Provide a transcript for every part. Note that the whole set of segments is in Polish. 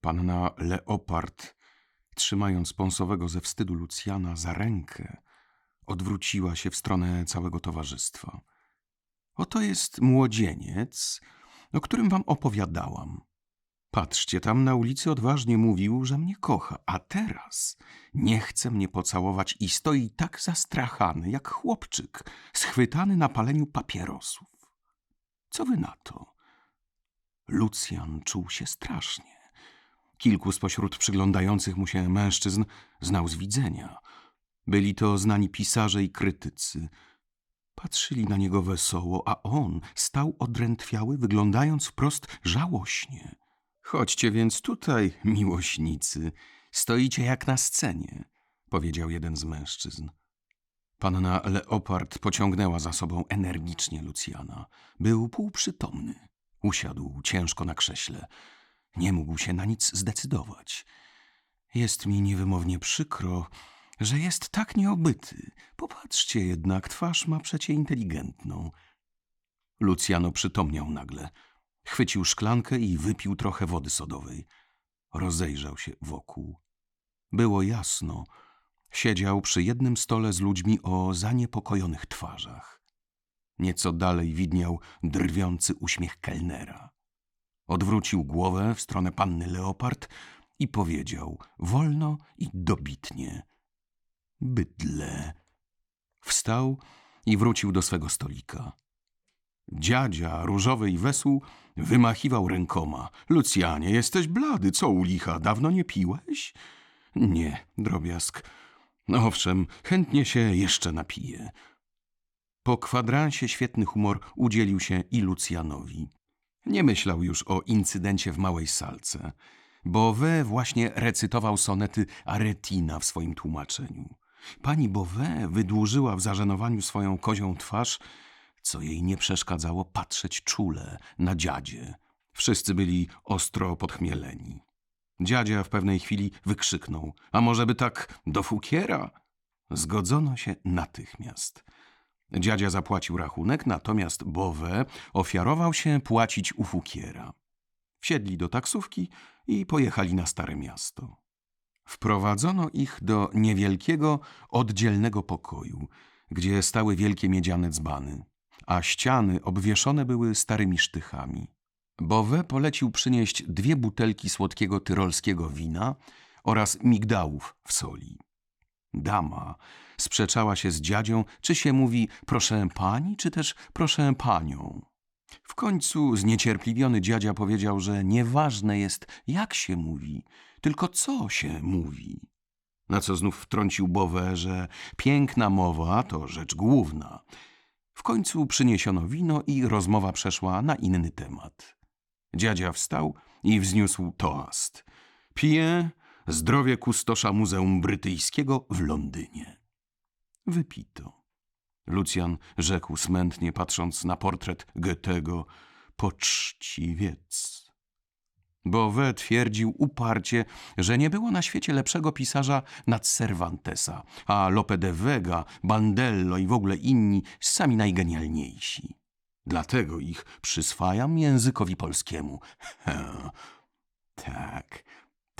Panna Leopard, trzymając pąsowego ze wstydu Lucjana za rękę, odwróciła się w stronę całego towarzystwa. Oto jest młodzieniec, o którym wam opowiadałam. Patrzcie, tam na ulicy odważnie mówił, że mnie kocha, a teraz nie chce mnie pocałować i stoi tak zastrachany, jak chłopczyk, schwytany na paleniu papierosów. Co wy na to? Lucjan czuł się strasznie. Kilku spośród przyglądających mu się mężczyzn znał z widzenia. Byli to znani pisarze i krytycy. Patrzyli na niego wesoło, a on stał odrętwiały, wyglądając wprost żałośnie. Chodźcie więc tutaj, miłośnicy. Stoicie jak na scenie, powiedział jeden z mężczyzn. Panna Leopard pociągnęła za sobą energicznie Lucjana. Był półprzytomny. Usiadł ciężko na krześle. Nie mógł się na nic zdecydować. Jest mi niewymownie przykro, że jest tak nieobyty. Popatrzcie jednak, twarz ma przecie inteligentną. Lucjano przytomniał nagle. Chwycił szklankę i wypił trochę wody sodowej. Rozejrzał się wokół. Było jasno. Siedział przy jednym stole z ludźmi o zaniepokojonych twarzach. Nieco dalej widniał drwiący uśmiech kelnera. Odwrócił głowę w stronę panny Leopard i powiedział wolno i dobitnie: Bydle. Wstał i wrócił do swego stolika. Dziadzia, różowy i wesół, wymachiwał rękoma. Lucjanie, jesteś blady, co u licha, dawno nie piłeś? Nie, drobiazg. Owszem, chętnie się jeszcze napiję. Po kwadransie świetny humor udzielił się i Lucjanowi. Nie myślał już o incydencie w małej salce, bo we właśnie recytował sonety Aretina w swoim tłumaczeniu. Pani Beauvais wydłużyła w zażenowaniu swoją kozią twarz, co jej nie przeszkadzało patrzeć czule na dziadzie. Wszyscy byli ostro podchmieleni. Dziadzia w pewnej chwili wykrzyknął, a może by tak do fukiera? Zgodzono się natychmiast. Dziadzia zapłacił rachunek, natomiast Bowe ofiarował się płacić u fukiera. Wsiedli do taksówki i pojechali na Stare Miasto. Wprowadzono ich do niewielkiego, oddzielnego pokoju, gdzie stały wielkie miedziane dzbany, a ściany obwieszone były starymi sztychami. Bowe polecił przynieść dwie butelki słodkiego tyrolskiego wina oraz migdałów w soli. Dama sprzeczała się z dziadzią, czy się mówi proszę pani, czy też proszę panią. W końcu zniecierpliwiony dziadzia powiedział, że nieważne jest, jak się mówi, tylko co się mówi. Na co znów wtrącił Bowe, że piękna mowa to rzecz główna. W końcu przyniesiono wino i rozmowa przeszła na inny temat. Dziadzia wstał i wzniósł toast. Piję zdrowie kustosza Muzeum Brytyjskiego w Londynie. Wypito. Lucjan rzekł smętnie, patrząc na portret Goethego, poczciwiec. Bowe twierdził uparcie, że nie było na świecie lepszego pisarza nad Cervantesa, a Lope de Vega, Bandello i w ogóle inni sami najgenialniejsi. Dlatego ich przyswajam językowi polskiemu. Tak,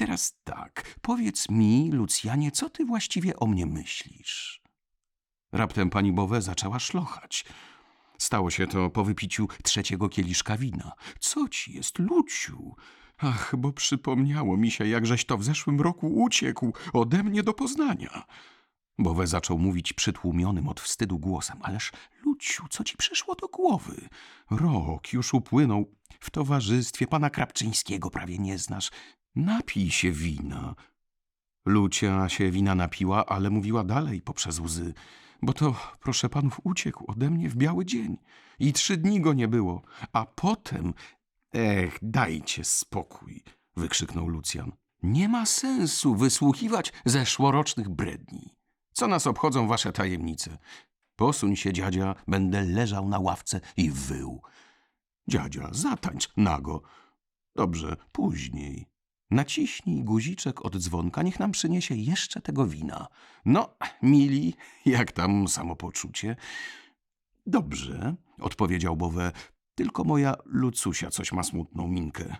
teraz tak, powiedz mi, Lucjanie, co ty właściwie o mnie myślisz? Raptem pani Bowe zaczęła szlochać. Stało się to po wypiciu trzeciego kieliszka wina. Co ci jest, Luciu? Ach, bo przypomniało mi się, jakżeś to w zeszłym roku uciekł ode mnie do Poznania. Bowe zaczął mówić przytłumionym od wstydu głosem. Ależ, Luciu, co ci przyszło do głowy? Rok już upłynął. W towarzystwie pana Krapczyńskiego prawie nie znasz. Napij się wina. Lucia się wina napiła, ale mówiła dalej poprzez łzy. Bo to, proszę panów, uciekł ode mnie w biały dzień. I trzy dni go nie było. A potem... Ech, dajcie spokój, wykrzyknął Lucjan. Nie ma sensu wysłuchiwać zeszłorocznych bredni. Co nas obchodzą wasze tajemnice? Posuń się, dziadzia, będę leżał na ławce i wył. Dziadzia, zatańcz nago. Dobrze, później. Naciśnij guziczek od dzwonka, niech nam przyniesie jeszcze tego wina. No, mili, jak tam samopoczucie? Dobrze, odpowiedział Bowe, tylko moja Lucusia coś ma smutną minkę.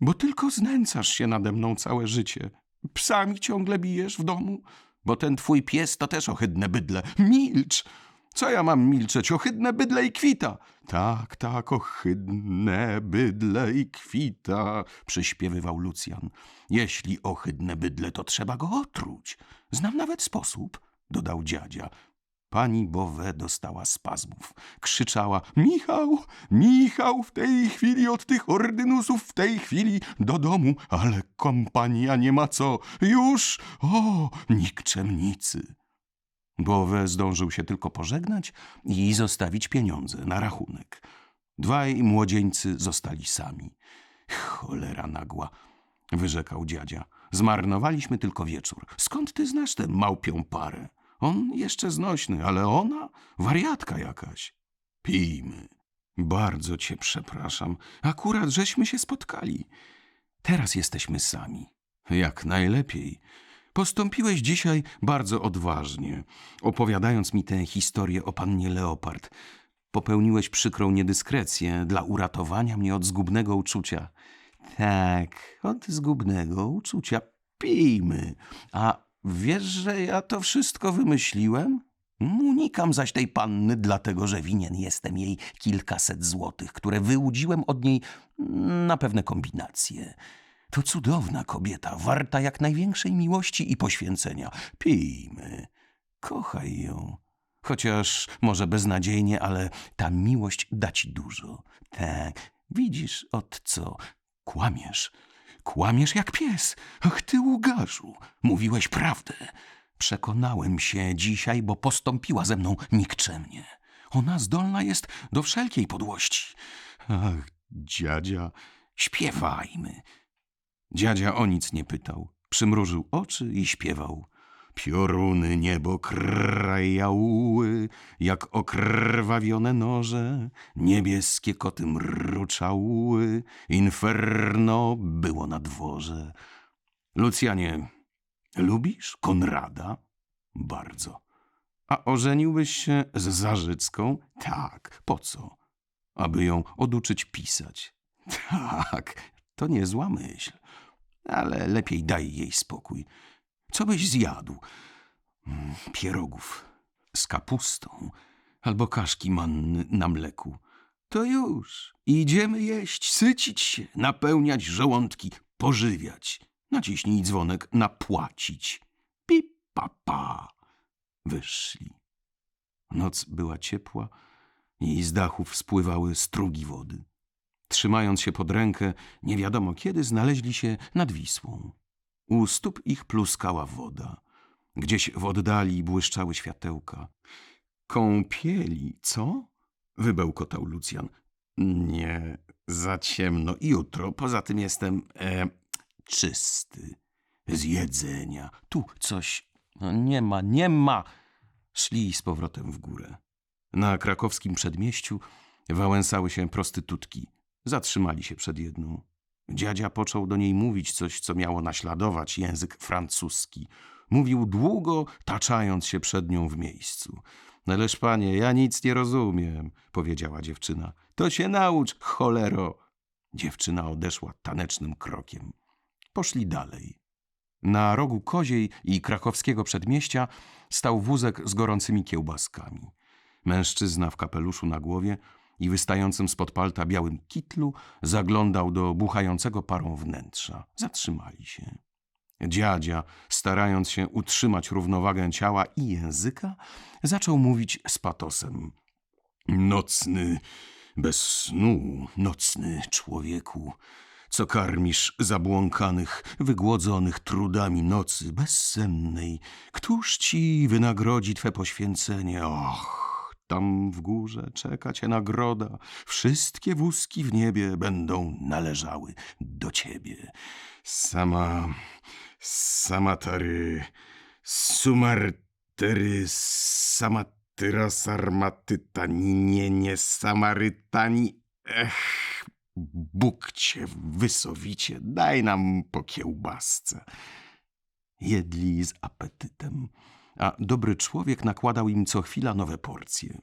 bo tylko znęcasz się nade mną całe życie. Psami ciągle bijesz w domu, bo ten twój pies to też ohydne bydle. Milcz! Co ja mam milczeć? Ohydne bydle i kwita. Tak, tak, ohydne bydle i kwita, przyśpiewywał Lucjan. Jeśli ohydne bydle, to trzeba go otruć. Znam nawet sposób, dodał dziadzia. Pani Bowe dostała spazmów. Krzyczała, Michał, Michał, w tej chwili od tych ordynusów, w tej chwili do domu, ale kompania nie ma co. Już, o, nikczemnicy. Bowe zdążył się tylko pożegnać i zostawić pieniądze na rachunek. Dwaj młodzieńcy zostali sami. Cholera nagła, wyrzekał dziadzia. Zmarnowaliśmy tylko wieczór. Skąd ty znasz tę małpią parę? On jeszcze znośny, ale ona wariatka jakaś. Pijmy. Bardzo cię przepraszam. Akurat żeśmy się spotkali. Teraz jesteśmy sami. Jak najlepiej. Postąpiłeś dzisiaj bardzo odważnie, opowiadając mi tę historię o pannie Leopard. Popełniłeś przykrą niedyskrecję dla uratowania mnie od zgubnego uczucia. Tak, od zgubnego uczucia. Pijmy. A wiesz, że ja to wszystko wymyśliłem? Unikam zaś tej panny, dlatego że winien jestem jej kilkaset złotych, które wyłudziłem od niej na pewne kombinacje. To cudowna kobieta, warta jak największej miłości i poświęcenia. Pijmy, kochaj ją. Chociaż może beznadziejnie, ale ta miłość da ci dużo. Tak, widzisz, od co? Kłamiesz. Kłamiesz jak pies. Ach ty łgarzu, mówiłeś prawdę. Przekonałem się dzisiaj, bo postąpiła ze mną nikczemnie. Ona zdolna jest do wszelkiej podłości. Ach, dziadzia, śpiewajmy. Dziadzia o nic nie pytał. Przymrużył oczy i śpiewał. Pioruny niebo krajały, jak okrwawione noże, niebieskie koty mruczały, inferno było na dworze. Lucjanie, lubisz Konrada? Bardzo. A ożeniłbyś się z Zarzycką? Tak. Po co? Aby ją oduczyć pisać. Tak, to niezła myśl. Ale lepiej daj jej spokój. Co byś zjadł? Mm, Pierogów z kapustą albo kaszki manny na mleku. To już. Idziemy jeść, sycić się, napełniać żołądki, pożywiać. Naciśnij dzwonek na płacić. Pip, pa, pa. Wyszli. Noc była ciepła i z dachów spływały strugi wody. Trzymając się pod rękę, nie wiadomo kiedy znaleźli się nad Wisłą. U stóp ich pluskała woda. Gdzieś w oddali błyszczały światełka. Kąpieli, co? Wybełkotał Lucjan. Nie, za ciemno. Jutro, poza tym jestem e, czysty. Z jedzenia. Tu coś. No nie ma, nie ma. Szli z powrotem w górę. Na krakowskim przedmieściu wałęsały się prostytutki. Zatrzymali się przed jedną. Dziadzia począł do niej mówić coś, co miało naśladować język francuski. Mówił długo, taczając się przed nią w miejscu. Ależ panie, ja nic nie rozumiem, powiedziała dziewczyna. To się naucz, cholero. Dziewczyna odeszła tanecznym krokiem. Poszli dalej. Na rogu Koziej i krakowskiego przedmieścia stał wózek z gorącymi kiełbaskami. Mężczyzna w kapeluszu na głowie i wystającym spod palta białym kitlu zaglądał do buchającego parą wnętrza. Zatrzymali się. Dziadzia, starając się utrzymać równowagę ciała i języka, zaczął mówić z patosem. Nocny, bez snu, nocny człowieku, co karmisz zabłąkanych, wygłodzonych trudami nocy bezsennej. Któż ci wynagrodzi twe poświęcenie? Och! Tam w górze czeka cię nagroda. Wszystkie wózki w niebie będą należały do ciebie. Sama, sama tary, sumartery, samatyra, sarmatytani, nie, nie, samarytani. Ech, Bóg cię wysowicie, daj nam po kiełbasce. Jedli z apetytem a dobry człowiek nakładał im co chwila nowe porcje.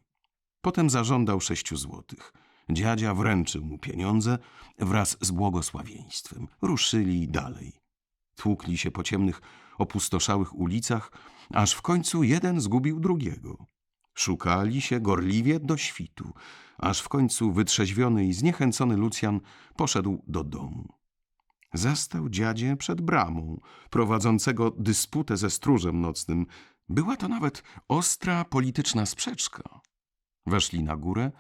Potem zażądał sześciu złotych. Dziadzia wręczył mu pieniądze wraz z błogosławieństwem. Ruszyli dalej. Tłukli się po ciemnych, opustoszałych ulicach, aż w końcu jeden zgubił drugiego. Szukali się gorliwie do świtu, aż w końcu wytrzeźwiony i zniechęcony Lucjan poszedł do domu. Zastał dziadzie przed bramą, prowadzącego dysputę ze stróżem nocnym. Była to nawet ostra polityczna sprzeczka. Weszli na górę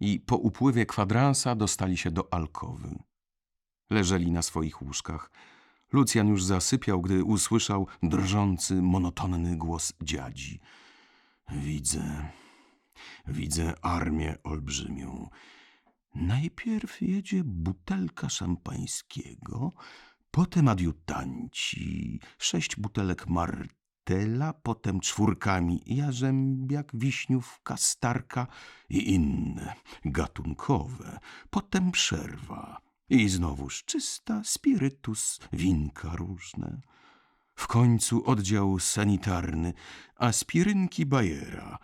i po upływie kwadransa dostali się do alkowy. Leżeli na swoich łóżkach. Lucjan już zasypiał, gdy usłyszał drżący, monotonny głos dziadzi. Widzę, widzę armię olbrzymią. Najpierw jedzie butelka szampańskiego, potem adiutanci, sześć butelek martela, potem czwórkami jarzębiak, wiśniówka, starka i inne, gatunkowe, potem przerwa i znowuż czysta, spirytus, winka różne. W końcu oddział sanitarny, aspirynki Bajera,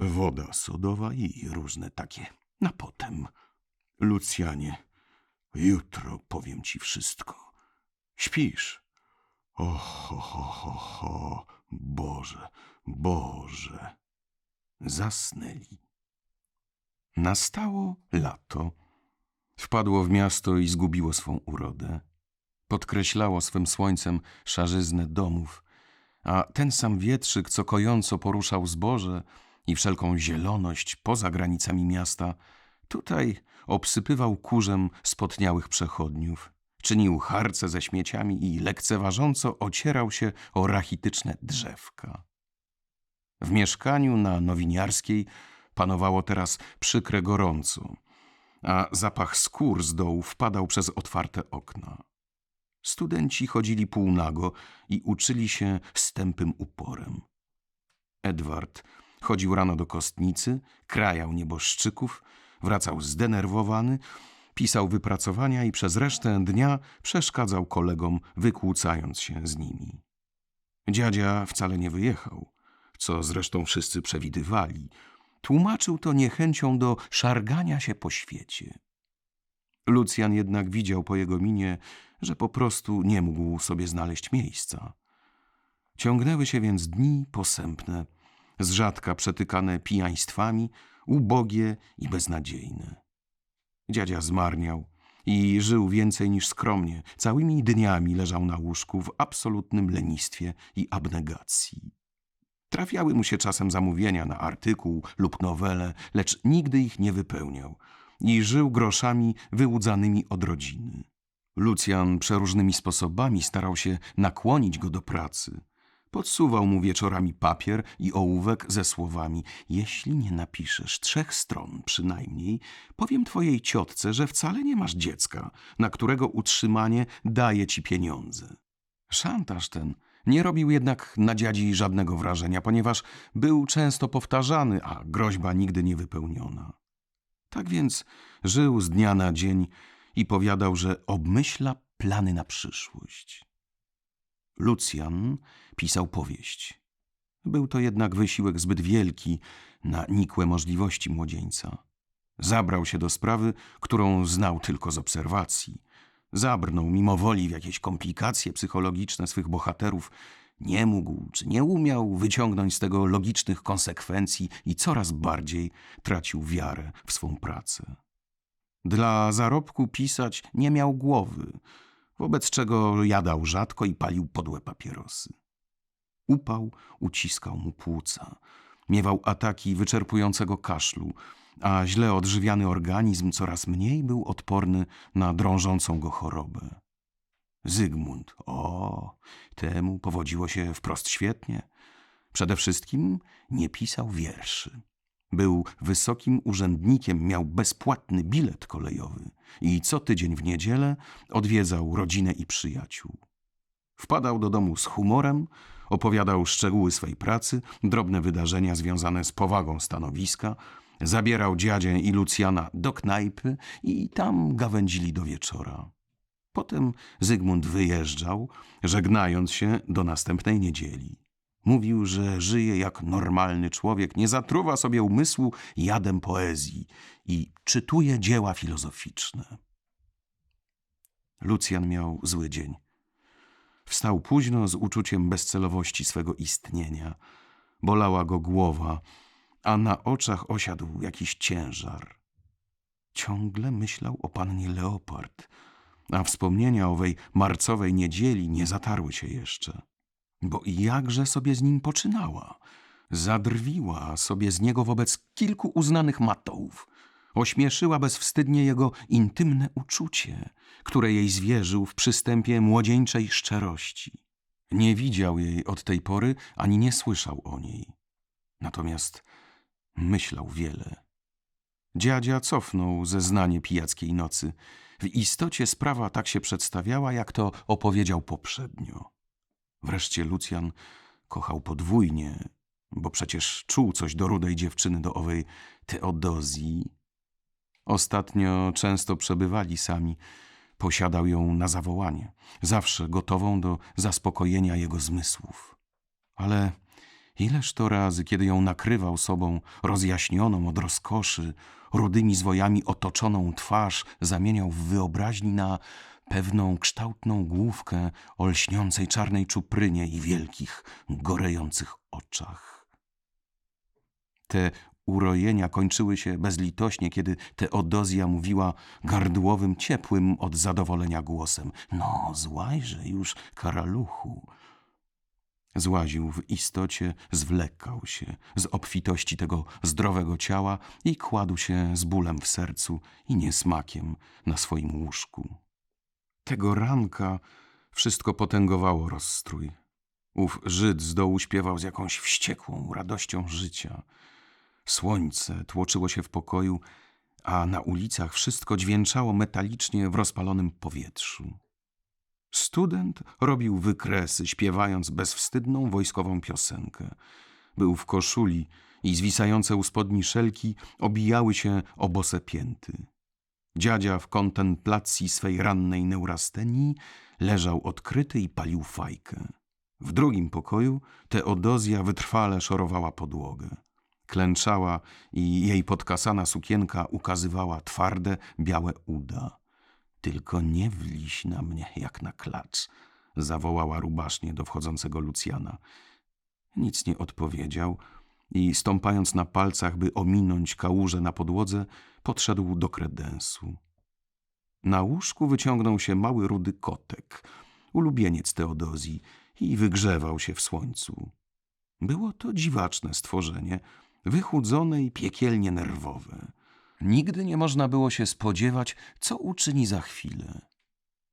woda sodowa i różne takie na potem. Lucjanie, jutro powiem ci wszystko. Śpisz? O, ho, ho, ho, ho. Boże, Boże. Zasnęli. Nastało lato. Wpadło w miasto i zgubiło swą urodę. Podkreślało swym słońcem szarzyznę domów, a ten sam wietrzyk, co kojąco poruszał zboże i wszelką zieloność poza granicami miasta, tutaj obsypywał kurzem spotniałych przechodniów, czynił harce ze śmieciami i lekceważąco ocierał się o rachityczne drzewka. W mieszkaniu na Nowiniarskiej panowało teraz przykre gorąco, a zapach skór z dołu wpadał przez otwarte okna. Studenci chodzili półnago i uczyli się z uporem. Edward chodził rano do kostnicy, krajał nieboszczyków, wracał zdenerwowany, pisał wypracowania i przez resztę dnia przeszkadzał kolegom, wykłócając się z nimi. Dziadzia wcale nie wyjechał, co zresztą wszyscy przewidywali. Tłumaczył to niechęcią do szargania się po świecie. Lucjan jednak widział po jego minie, że po prostu nie mógł sobie znaleźć miejsca. Ciągnęły się więc dni posępne, z rzadka przetykane pijaństwami, ubogie i beznadziejne. Dziadzia zmarniał i żył więcej niż skromnie. Całymi dniami leżał na łóżku w absolutnym lenistwie i abnegacji. Trafiały mu się czasem zamówienia na artykuł lub nowelę, lecz nigdy ich nie wypełniał i żył groszami wyłudzanymi od rodziny. Lucjan przeróżnymi sposobami starał się nakłonić go do pracy. Podsuwał mu wieczorami papier i ołówek ze słowami: Jeśli nie napiszesz trzech stron przynajmniej, powiem twojej ciotce, że wcale nie masz dziecka, na którego utrzymanie daje ci pieniądze. Szantaż ten nie robił jednak na dziadzi żadnego wrażenia, ponieważ był często powtarzany, a groźba nigdy nie wypełniona. Tak więc żył z dnia na dzień i powiadał, że obmyśla plany na przyszłość. Lucjan pisał powieść. Był to jednak wysiłek zbyt wielki na nikłe możliwości młodzieńca. Zabrał się do sprawy, którą znał tylko z obserwacji. Zabrnął mimo woli w jakieś komplikacje psychologiczne swych bohaterów. Nie mógł czy nie umiał wyciągnąć z tego logicznych konsekwencji i coraz bardziej tracił wiarę w swą pracę. Dla zarobku pisać nie miał głowy, wobec czego jadał rzadko i palił podłe papierosy. Upał uciskał mu płuca, miewał ataki wyczerpującego kaszlu, a źle odżywiany organizm coraz mniej był odporny na drążącą go chorobę. Zygmunt, o, temu powodziło się wprost świetnie. Przede wszystkim nie pisał wierszy. Był wysokim urzędnikiem, miał bezpłatny bilet kolejowy i co tydzień w niedzielę odwiedzał rodzinę i przyjaciół. Wpadał do domu z humorem, opowiadał szczegóły swej pracy, drobne wydarzenia związane z powagą stanowiska, zabierał dziadzię i Lucjana do knajpy i tam gawędzili do wieczora. Potem Zygmunt wyjeżdżał, żegnając się do następnej niedzieli. Mówił, że żyje jak normalny człowiek, nie zatruwa sobie umysłu jadem poezji i czytuje dzieła filozoficzne. Lucjan miał zły dzień. Wstał późno z uczuciem bezcelowości swego istnienia. Bolała go głowa, a na oczach osiadł jakiś ciężar. Ciągle myślał o pannie Leopard, a wspomnienia owej marcowej niedzieli nie zatarły się jeszcze. Bo i jakże sobie z nim poczynała. Zadrwiła sobie z niego wobec kilku uznanych matołów. Ośmieszyła bezwstydnie jego intymne uczucie, które jej zwierzył w przystępie młodzieńczej szczerości. Nie widział jej od tej pory, ani nie słyszał o niej. Natomiast myślał wiele. Dziadzia cofnął zeznanie pijackiej nocy. W istocie sprawa tak się przedstawiała, jak to opowiedział poprzednio. Wreszcie Lucjan kochał podwójnie, bo przecież czuł coś do rudej dziewczyny, do owej Teodozji. Ostatnio często przebywali sami. Posiadał ją na zawołanie, zawsze gotową do zaspokojenia jego zmysłów. Ale ileż to razy, kiedy ją nakrywał sobą, rozjaśnioną od rozkoszy, rudymi zwojami otoczoną twarz zamieniał w wyobraźni na pewną kształtną główkę o lśniącej czarnej czuprynie i wielkich, gorejących oczach. Te urojenia kończyły się bezlitośnie, kiedy Teodozja mówiła gardłowym, ciepłym od zadowolenia głosem. No, złajże już, karaluchu. Złaził w istocie, zwlekał się z obfitości tego zdrowego ciała i kładł się z bólem w sercu i niesmakiem na swoim łóżku. Tego ranka wszystko potęgowało rozstrój. Ów Żyd z dołu śpiewał z jakąś wściekłą radością życia. Słońce tłoczyło się w pokoju, a na ulicach wszystko dźwięczało metalicznie w rozpalonym powietrzu. Student robił wykresy, śpiewając bezwstydną wojskową piosenkę. Był w koszuli i zwisające u spodni szelki obijały się o pięty. Dziadzia w kontemplacji swej rannej neurastenii leżał odkryty i palił fajkę. W drugim pokoju Teodozja wytrwale szorowała podłogę. Klęczała i jej podkasana sukienka ukazywała twarde, białe uda. Tylko nie wliś na mnie jak na klacz, zawołała rubasznie do wchodzącego Lucjana. Nic nie odpowiedział i stąpając na palcach, by ominąć kałużę na podłodze, podszedł do kredensu. Na łóżku wyciągnął się mały rudy kotek, ulubieniec Teodozji, i wygrzewał się w słońcu. Było to dziwaczne stworzenie, wychudzone i piekielnie nerwowe. Nigdy nie można było się spodziewać, co uczyni za chwilę.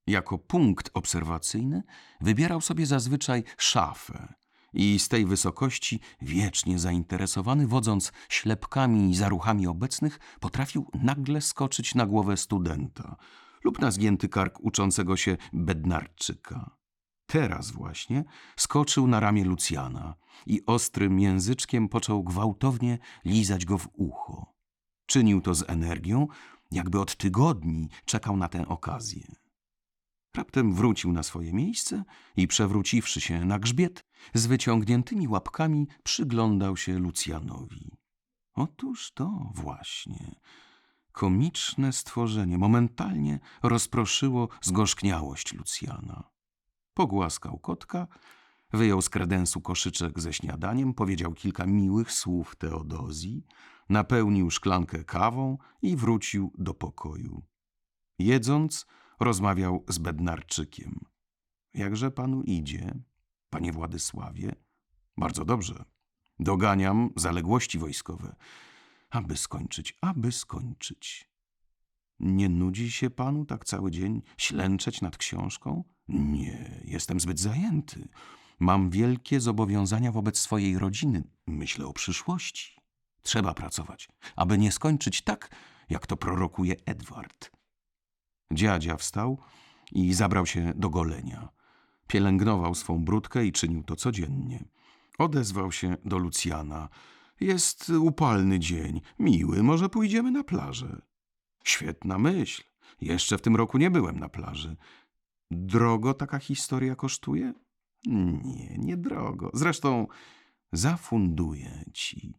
Jako punkt obserwacyjny wybierał sobie zazwyczaj szafę i z tej wysokości, wiecznie zainteresowany, wodząc ślepkami i zaruchami obecnych, potrafił nagle skoczyć na głowę studenta lub na zgięty kark uczącego się bednarczyka. Teraz właśnie skoczył na ramię Lucjana i ostrym języczkiem począł gwałtownie lizać go w ucho. Czynił to z energią, jakby od tygodni czekał na tę okazję. Raptem wrócił na swoje miejsce i przewróciwszy się na grzbiet, z wyciągniętymi łapkami przyglądał się Lucjanowi. Otóż to właśnie. Komiczne stworzenie momentalnie rozproszyło zgorzkniałość Lucjana. Pogłaskał kotka, wyjął z kredensu koszyczek ze śniadaniem, powiedział kilka miłych słów Teodozji, napełnił szklankę kawą i wrócił do pokoju. Jedząc, rozmawiał z Bednarczykiem. Jakże panu idzie, panie Władysławie? Bardzo dobrze. Doganiam zaległości wojskowe. Aby skończyć, aby skończyć. Nie nudzi się panu tak cały dzień ślęczeć nad książką? Nie, jestem zbyt zajęty. Mam wielkie zobowiązania wobec swojej rodziny. Myślę o przyszłości. Trzeba pracować, aby nie skończyć tak, jak to prorokuje Edward. Dziadzia wstał i zabrał się do golenia. Pielęgnował swą brudkę i czynił to codziennie. Odezwał się do Lucjana. Jest upalny dzień, miły, może pójdziemy na plażę. Świetna myśl. Jeszcze w tym roku nie byłem na plaży. Drogo taka historia kosztuje? Nie, niedrogo. Zresztą zafunduję ci.